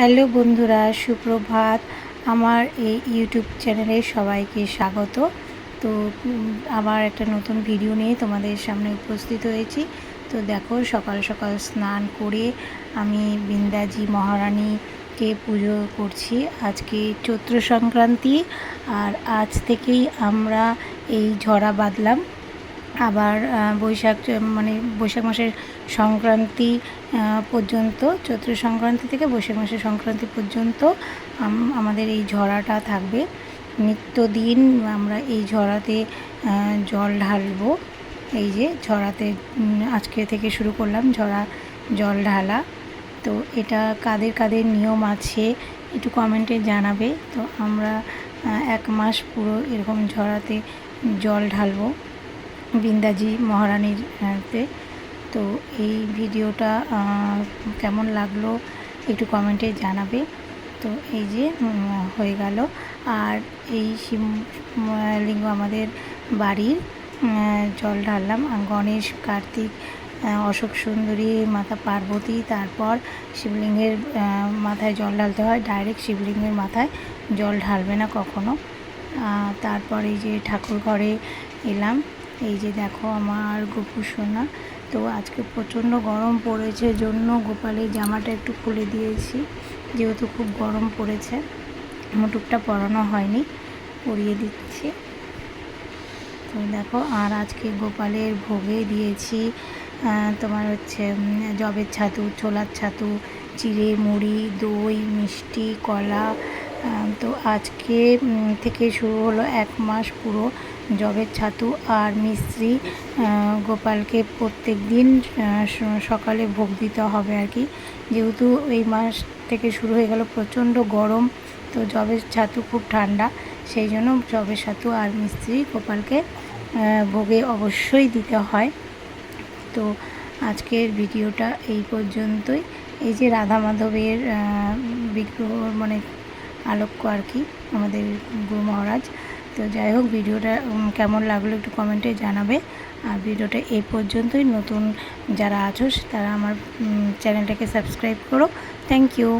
Hello বন্ধুরা, সুপ্রভাত। আমার এই ইউটিউব চ্যানেলে সবাইকে স্বাগত। তো আবার একটা নতুন ভিডিও নিয়ে তোমাদের সামনে উপস্থিত হয়েছি। তো দেখো, সকাল সকাল স্নান করে আমি বৃন্দাজি মহারানীকে পুজো করছি। আজকে চৈত্র সংক্রান্তি, আর আজ থেকেই আমরা এই ঝরা বাঁধলাম। আবার বৈশাখ মানে বৈশাখ মাসের সংক্রান্তি পর্যন্ত, চৈত্র সংক্রান্তি থেকে বৈশাখ মাসের সংক্রান্তি পর্যন্ত আমাদের এই ঝরাটা থাকবে। নিত্যদিন আমরা এই ঝরাতে জল ঢালবো। এই যে ঝরাতে আজকে থেকে শুরু করলাম ঝরা জল ঢালা। তো এটা কাদের কাদের নিয়ম আছে, একটু কমেন্টে জানাবে। তো আমরা এক মাস পুরো এরকম ঝরাতে জল ঢালবো। বৃন্দাজি মহারানীর তে। এই ভিডিওটা কেমন লাগল একটু কমেন্টে জানাবে। তো এই যে হয়ে গেল। আর এই শিব লিঙ্গ আমাদের বাড়ির জল ঢাললাম। গণেশ, কার্তিক অশোক সুন্দরী, মাতা পার্বতী, তারপর শিবলিঙ্গের মাথায় জল ঢালতে হয়। ডাইরেক্ট শিবলিঙ্গের মাথায় জল ঢালবে না কখনো। তারপর এই যে ঠাকুর ঘরে এলাম। এই যে দেখো আমার গোপু সোনা। তো আজকে প্রচণ্ড গরম পড়েছে, জন্য গোপালের জামাটা একটু খুলে দিয়েছি। যেহেতু খুব গরম পড়েছে, মুটুকটা পরানো হয়নি, পরিয়ে দিচ্ছি। তো দেখো, আর আজকে গোপালের ভোগে দিয়েছি তোমার হচ্ছে জবের ছাতু, ছোলার ছাতু, চিড়ে মুড়ি, দই, মিষ্টি, কলা তো আজকে থেকে শুরু হলো এক মাস পুরো জবের ছাতু আর মিস্ত্রি গোপালকে প্রত্যেক দিন সকালে ভোগ দিতে হবে আর কি। যেহেতু এই মাস থেকে শুরু হয়ে গেল প্রচণ্ড গরম, তো জবের ছাতু খুব ঠান্ডা, সেই জন্য জবের ছাতু আর মিস্ত্রি গোপালকে ভোগে অবশ্যই দিতে হয়। তো আজকের ভিডিওটা এই পর্যন্তই। এই যে রাধা মাধবের বিগ্রহ মানে আলোক্য আর কি, আমাদের গুরু মহারাজ। তো যাই হোক, ভিডিওটা কেমন লাগল একটু কমেন্টে জানাবে। আর ভিডিওটা এই পর্যন্তই। নতুন যারা আছো, তারা আমার চ্যানেলটাকে সাবস্ক্রাইব করো। Thank you.